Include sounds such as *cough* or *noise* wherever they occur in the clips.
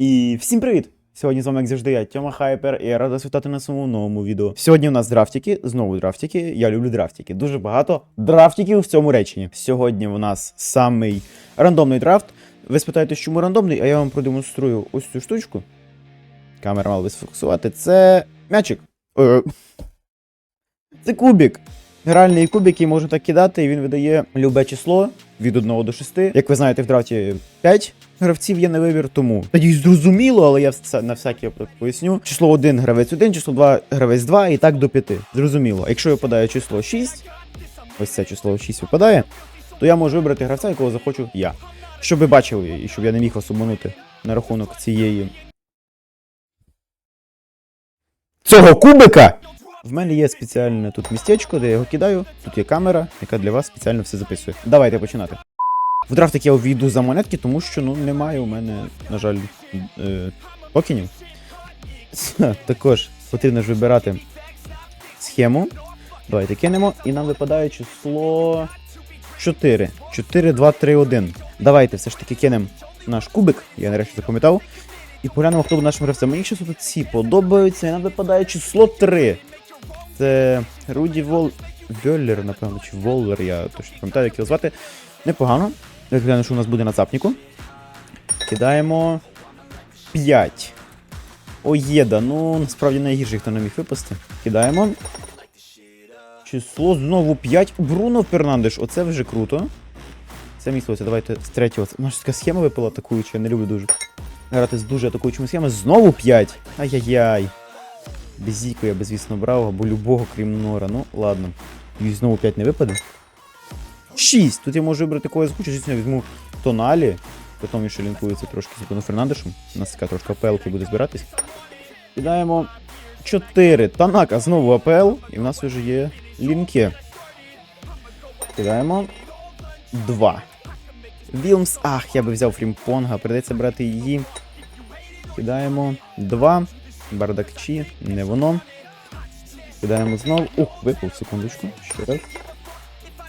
І всім привіт! Сьогодні з вами, як завжди, я Тьома Хайпер, і я рада світати на своєму новому відео. Сьогодні у нас драфтики, знову драфтики. Я люблю драфтики. Дуже багато драфтиків в цьому реченні. Сьогодні у нас самий рандомний драфт. Ви спитаєте, чому рандомний, а я вам продемонструю ось цю штучку. Камера мала би сфокусувати. Це м'ячик. Е, Це кубик. Гральний кубик, який можна так кидати, і він видає любе число від 1 до 6. Як ви знаєте, в драфті 5 гравців є на вибір, тому тоді зрозуміло, але я на всякий випадок поясню. Число 1 гравець 1, число 2 гравець 2 і так до 5. Зрозуміло. Якщо випадає число 6, ось це число 6 випадає, то я можу вибрати гравця, якого захочу я. Щоб ви бачили, і щоб я не міг вас обманути на рахунок цієї. Цього кубика! В мене є спеціальне тут містечко, де я його кидаю. Тут є камера, яка для вас спеціально все записує. Давайте починати. В драфтик я увійду за монетки, тому що ну немає у мене, на жаль, е, токенів. *laughs* Також потрібно ж вибирати схему. Давайте кинемо, і нам випадає число 4. 4, 2, 3, 1. Давайте все ж таки кинемо наш кубик, я нарешті запам'ятав. І поглянемо, хто буде нашим гравцем. Мені щось тут ці подобаються, і нам випадає число 3. Це Руді Вол... Вьоллер, напевно, чи Воллер, я точно пам'ятаю, як його звати. Непогано. Я гляну, що у нас буде на цапніку. Кидаємо 5. Оєда, ну насправді найгірший, хто не міг випасти. Кидаємо. Число знову 5. Бруно Фернандеш, оце вже круто. Це місце, давайте з третього. У нас така схема випала атакуюча, я не люблю дуже. Грати з дуже атакуючими схемами. Знову 5. Ай-яй-яй. Безіку я би, звісно, брав, або любого, крім Нора. Ну, ладно. І знову 5 не випаде. 6. Тут я можу вибрати кого я захочу. Звісно, я візьму Тоналі. Потім ще лінкується трошки з Бруно Фернандешем. У нас така трошки АПЛ буде збиратись. Кидаємо 4. Танака знову АПЛ. І в нас вже є лінки. Кидаємо 2. Вілмс. Ах, я би взяв Фрімпонга. Придеться брати її. Кидаємо 2. Бардакчі, не воно. Кидаємо знову. Ух, випав, секундочку. Ще раз.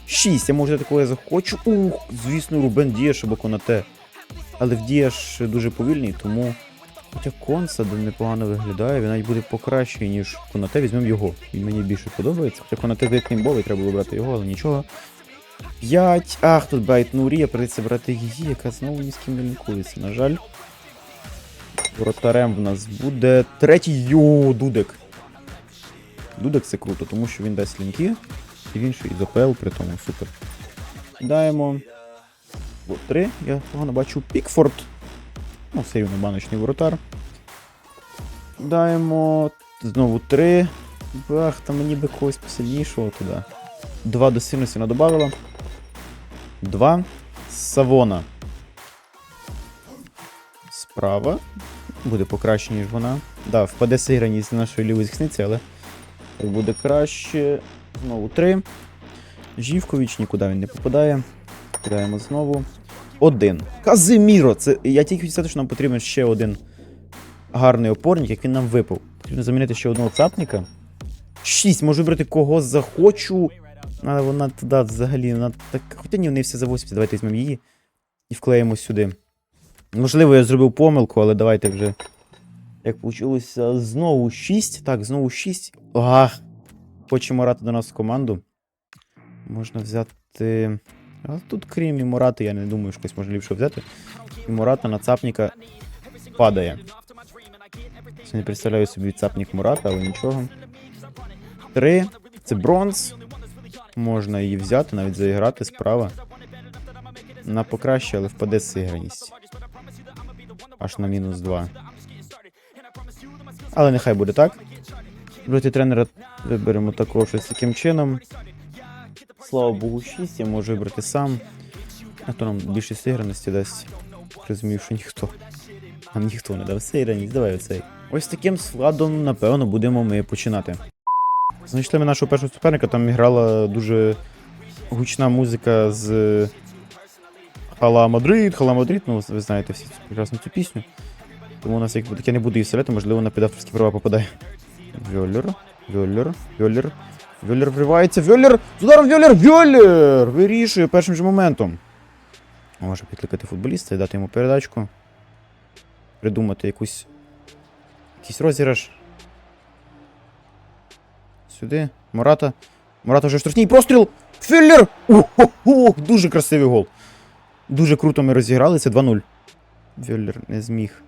6. Я можу такого я захочу. Ух, звісно, Рубен Дієш або Конате. Але в Дієш дуже повільний, тому. Хоча Конса непогано виглядає, він навіть буде покращий, ніж Конате, візьмемо його. Він мені більше подобається. Хоча Конате здається імбовий, треба було брати його, але нічого. 5. Ах, тут Байт Нурія, придеться брати її, яка знову ні з ким не лінкується. На жаль. Воротарем в нас буде третій Йо, Дудек. Дудек це круто, тому що він дасть лінки. І він ще із ОПЛ, при тому супер. Даємо. От три. Я погано бачу Пікфорд. Ну, все рівно баночний воротар. Даємо. Знову три. Бах, там мені би когось посильнішого туди. Два до сильності вона додавала. Два. Савона. Справа. Буде покраще, ніж вона. Да, впаде сиграність з нашої лівої захисниці, але буде краще. Знову три. Жівкович нікуди він не попадає. Кидаємо знову. Один. Казиміро! Це я тільки хотів сказати, що нам потрібен ще один гарний опорник, як він нам випав. Потрібно замінити ще одного цапника. Шість. Можу вибрати кого захочу. Але вона туди взагалі. Вона так. Хоча ні, вони всі за 80. Давайте візьмемо її і вклеїмо сюди. Можливо, я зробив помилку, але давайте вже. Як вийшло, знову 6. Так, знову 6. Ах. Хоче Мората до нас в команду. Можна взяти. А тут, крім і Морати, я не думаю, що когось можна ліпше взяти. І Мората на цапніка падає. Це не представляю собі цапнік Мурата, але нічого. Три. Це бронз. Можна її взяти, навіть заіграти справа. На покраще, але впаде сиграність. Аж на мінус 2. Але нехай буде так. Проти тренера виберемо також ось таким чином. Слава Богу, 6, я можу вибрати сам. А то нам більше сиграності дасть. Розумів, що ніхто. Нам ніхто не дав сиграність, давай оцей. Ось таким складом, напевно, будемо ми починати. Знайшли ми нашого першого суперника, там грала дуже гучна музика з Хала Мадрид, Хала Мадрид, ну ви знаєте всі прекрасну цю пісню. Тому у нас якби таке не буде і селяти, можливо, на педавторські права попадає. Вьоллер, Вьоллер, Вьоллер. Вьоллер вривається, Вьоллер! З ударом Вьоллер! Вьоллер! Вирішує першим же моментом. Може підкликати футболіста і дати йому передачку. придумати якусь. Якийсь розіграш. Сюди. Мурата. Мурата вже штрафній простріл! Філлер! Ох, дуже красивий гол. Дуже круто ми розіграли, це 2-0. Вюллер не зміг.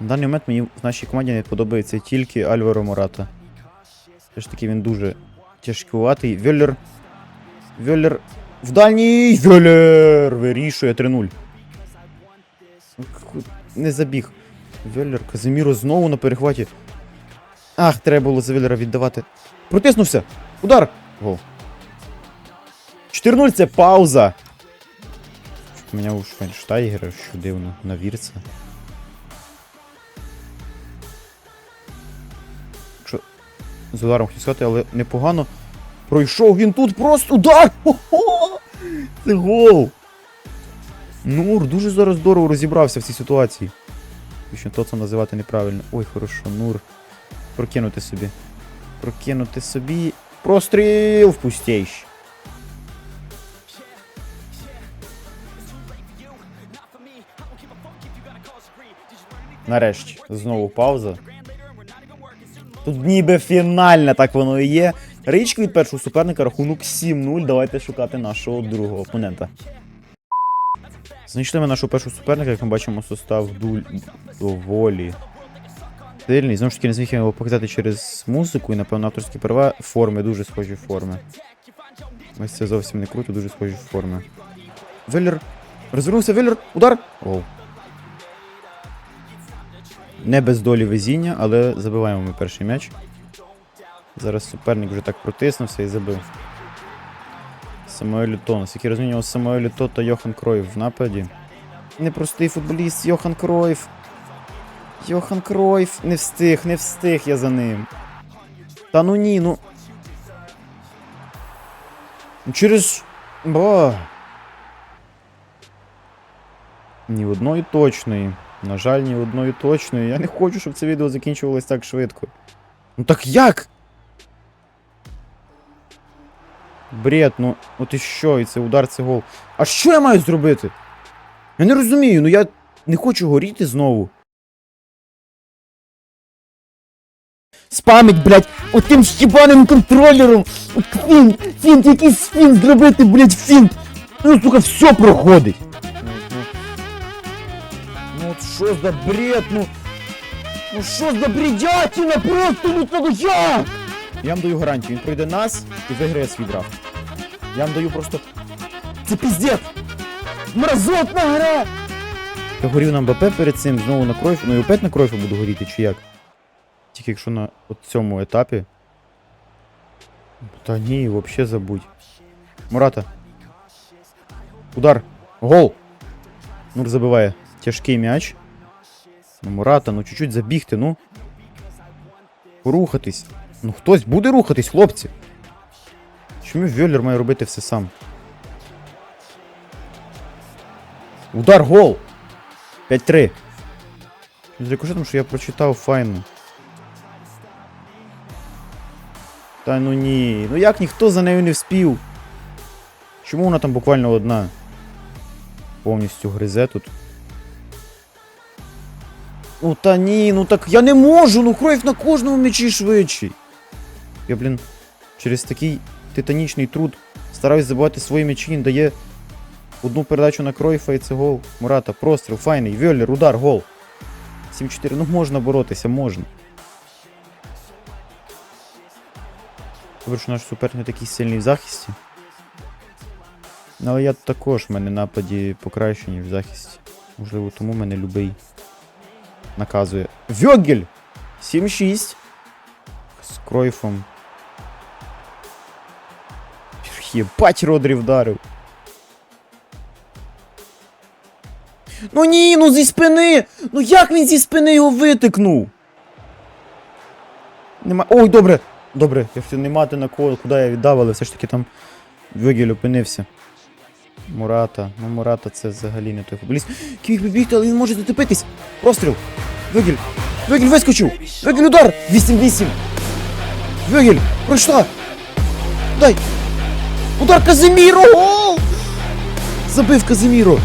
На даний момент мені в нашій команді не подобається тільки Альваро Мората. Все ж таки він дуже тяжкуватий. Вюллер. Вюллер. В дальній! Вюллер! Вирішує 3-0. Ну, Не забіг. Вюллер, Казиміро знову на перехваті. Ах, треба було за Вюллера віддавати. Протиснувся! Удар! Гол. 4-0 це пауза. Міняв Швайнштайгера, що дивно, на вірца. Якщо з ударом хотів сказати, але непогано. Пройшов він тут просто удар! Хо-хо! Це гол! Нур дуже зараз здорово розібрався в цій ситуації. Що то це називати неправильно. Ой, хорошо, Нур. Прокинути собі. Прокинути собі. Простріл в пустейші. Нарешті, знову пауза. Тут ніби фінальна, так воно і є. Річка від першого суперника, рахунок 7-0. Давайте шукати нашого другого опонента. Знайшли ми нашого першого суперника, як ми бачимо, состав дуль доволі сильний. Знову ж таки, не зміг я його показати через музику і, напевно, авторські права. Форми, дуже схожі форми. Ось це зовсім не круто, дуже схожі форми. Веллер. Розвернувся Веллер. Удар. Оу. Не без долі везіння, але забиваємо ми перший м'яч. Зараз суперник вже так протиснувся і забив. Самуель Тонус, який розмінював Самуель То та Йохан Кройф в нападі. Непростий футболіст Йохан Кройф. Йохан Кройф. Не встиг, не встиг я за ним. Та ну ні, ну. Ну, Через. Ба. Ні одної точної. На жаль, ні одної точної. Я не хочу, щоб це відео закінчувалось так швидко. Ну так як? Бред, ну, ну ти що, і це удар, це гол. А що я маю зробити? Я не розумію, ну я не хочу горіти знову. Спамить, блядь, отим щебаним контролером. От фінт, фінт, якийсь фінт зробити, блядь, фінт. Ну, сука, все проходить. Ну от що за бред, ну. Ну що за бредятина, просто, ну це як? Я вам даю гарантію, він пройде нас і виграє свій драфт. Я вам даю просто. Це піздець! Мразотна гра! Я горів на МБП перед цим, знову на кройфу. Ну і опять на кройфу буду горіти, чи як? Тільки якщо на цьому етапі. Та ні, взагалі забудь. Мурата. Удар. Гол! Нур забиває. Тяжкий м'яч. Ну, Мурата, ну чуть-чуть забігти, ну. Рухатись. Ну хтось буде рухатись, хлопці. Чому Вьоллер має робити все сам? Удар гол! 5-3. З рикошетом, що я прочитав файно. Та ну ні. Ну як ніхто за нею не вспів? Чому вона там буквально одна? Повністю гризе тут. Ну та ні, ну так я не можу, ну Кройф на кожному м'ячі швидший. Я, блін, через такий титанічний труд стараюсь забивати свої м'ячі, він дає одну передачу на Кройфа і це гол. Мурата, простріл, файний, Вьоллер, удар, гол. 7-4, ну можна боротися, можна. Добре, що наш суперник такий сильний в захисті. Але я також в мене нападі покращені в захисті. Можливо, тому мене любий наказує. Вьогель! 7-6. З Кройфом. Єбать Родрі вдарив. Ну ні, ну зі спини! Ну як він зі спини його витикнув? Нема. Ой, добре! Добре, я хотів не мати на кого, куди я віддав, але все ж таки там Вьогель опинився. Мурата. Ну Мурата це взагалі не той футболіст. Кіг побігти, але він може зацепитись. Простріл. Вигіль. Вигіль вискочив. Вигіль удар. 8-8. Вигіль. Пройшла. Дай. Удар Казиміро. Забив Казиміро!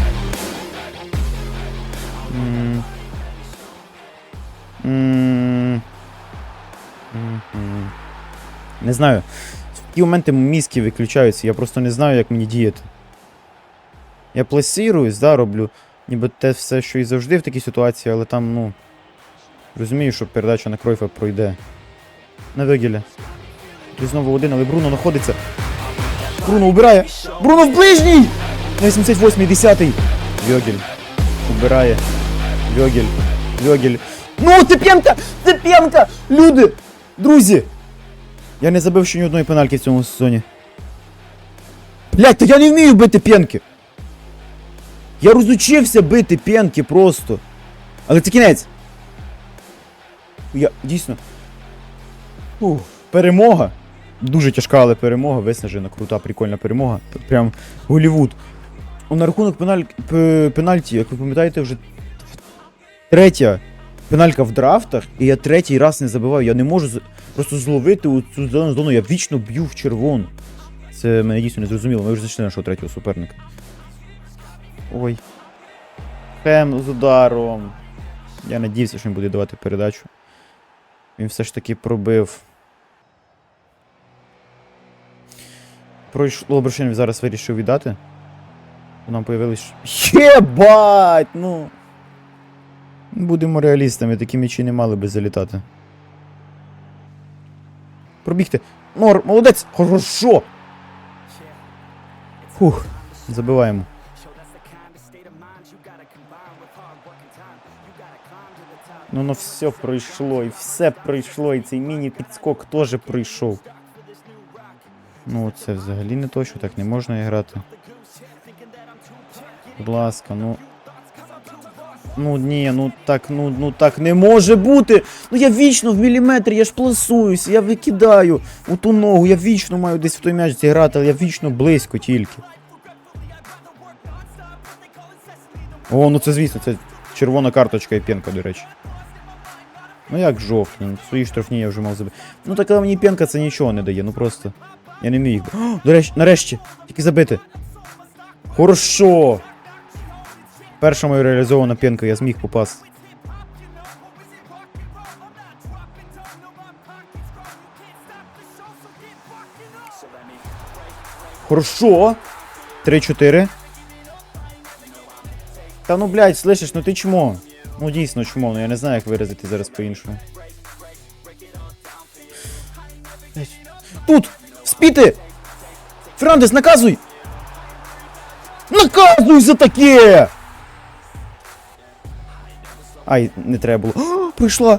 Не знаю. В такі моменти мізки виключаються, я просто не знаю, як мені діяти. Я пласіруюсь, да, роблю ніби те все, що і завжди в такій ситуації, але там, ну. Розумію, що передача на Кройфа пройде. На Вегеля. Тут знову один, але Бруно знаходиться. Бруно убирає! Бруно в ближній! На 88-й, 10-й. Вьогель. Убирає. Вьогель. Вьогель. Ну, Типенка! Типенка! Люди! Друзі! Я не забив ще ні одної пенальки в цьому сезоні. Блять, та я не вмію бити п'янки! Я розучився бити п'янки просто. Але це кінець. Я дійсно. Ух, перемога. Дуже тяжка, але перемога, виснажена, крута, прикольна перемога. Прям Голівуд. О, на рахунок пеналь... пенальті, як ви пам'ятаєте, вже третя пеналька в драфтах, і я третій раз не забиваю. Я не можу просто зловити у цю зелену зону, я вічно б'ю в червону. Це мене дійсно не зрозуміло. Ми вже зайшли нашого третього суперника. Ой. Хем з ударом. Я надіявся, що він буде давати передачу. Він все ж таки пробив. Пройшло Лоброшин зараз вирішив віддати. Нам появилось. Єбать! Ну. Будемо реалістами, такі м'ячі не мали би залітати. Пробігти. Нор, молодець! Хорошо! Фух, забиваємо. Ну, ну все пройшло, і все пройшло, і цей міні-підскок теж пройшов. Ну, це взагалі не то, що так не можна грати. Будь ласка, ну. Ну ні, ну так, ну, ну так не може бути. Ну я вічно в міліметрі, я ж пласуюся, я викидаю у ту ногу, я вічно маю десь в той м'яч зіграти, але я вічно близько тільки. О, ну це звісно, це червона карточка і пенка, до речі. Ну як жовтні, ну, свої штрафні я вже мав забити. Ну так але мені пенка це нічого не дає, ну просто. Я не міг. О, до речі, нарешті, тільки забити. Хорошо. Перша моя реалізована пенка, я зміг попасти. Хорошо. 3-4. Та ну блядь, слышиш, ну ти чмо. Ну дійсно чмо, ну я не знаю, як виразити зараз по-іншому. Тут! Спіти! Фернандес, наказуй! Наказуй за таке! Ай, не треба було. О, прийшла!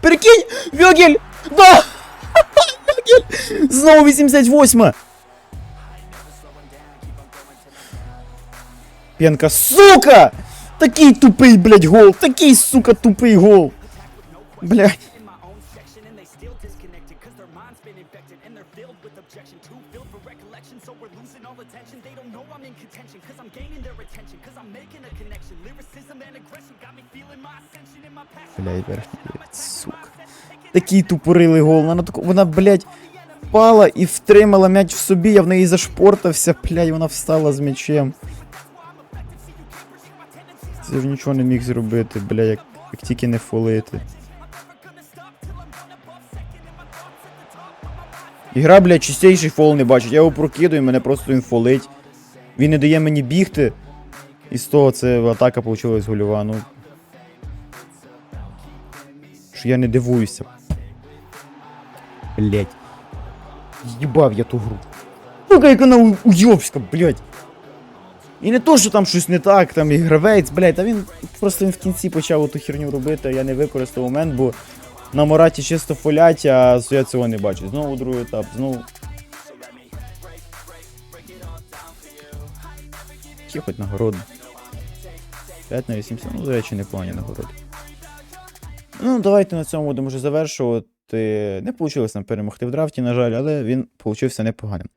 Перекинь! Вьогель! Да! Вьогель! Знову 88! П'янка, сука! Такий тупий, блядь, гол! Такий, сука, тупий гол! Блядь. Блядь, верхній, блядь, сука. Такий тупорилий гол. Вона, вона, блядь, впала і втримала м'яч в собі, я в неї зашпортався, блядь, вона встала з м'ячем. Це ж нічого не міг зробити, бля, як, як тільки не фолити. Ігра, бля, чистіший фол не бачить. Я його прокидаю, мене просто він фолить. Він не дає мені бігти. І з того це атака вийшла гольова. Ну. Що я не дивуюся. Блять. Їбав я ту гру. Сука, як вона у- уйобська, блять. І не то, що там щось не так, там і гравець, блядь, а він просто він в кінці почав ту херню робити, а я не використав момент, бо на Мораті чисто фолять, а я цього не бачу. Знову другий етап, знову. Які хоч нагороди. 5 на 80, ну, до речі, непогані нагороди. Ну, давайте на цьому будемо вже завершувати. Не вийшло нам перемогти в драфті, на жаль, але він получився непоганим.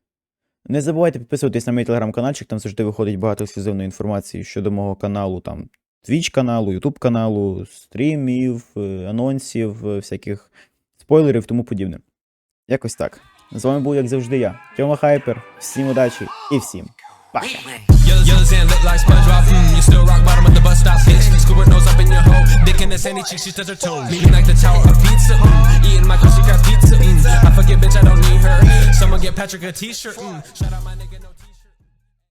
Не забувайте підписуватись на мій телеграм-каналчик, там завжди виходить багато ексклюзивної інформації щодо мого каналу, там Twitch каналу, YouTube каналу, стрімів, е, анонсів, е, всяких спойлерів, тому подібне. Якось так. З вами був, як завжди, я, Тьома Хайпер. Всім удачі і всім. Mm. Mm. Mm, get Patrick a t-shirt. Mm, shout out my nigga.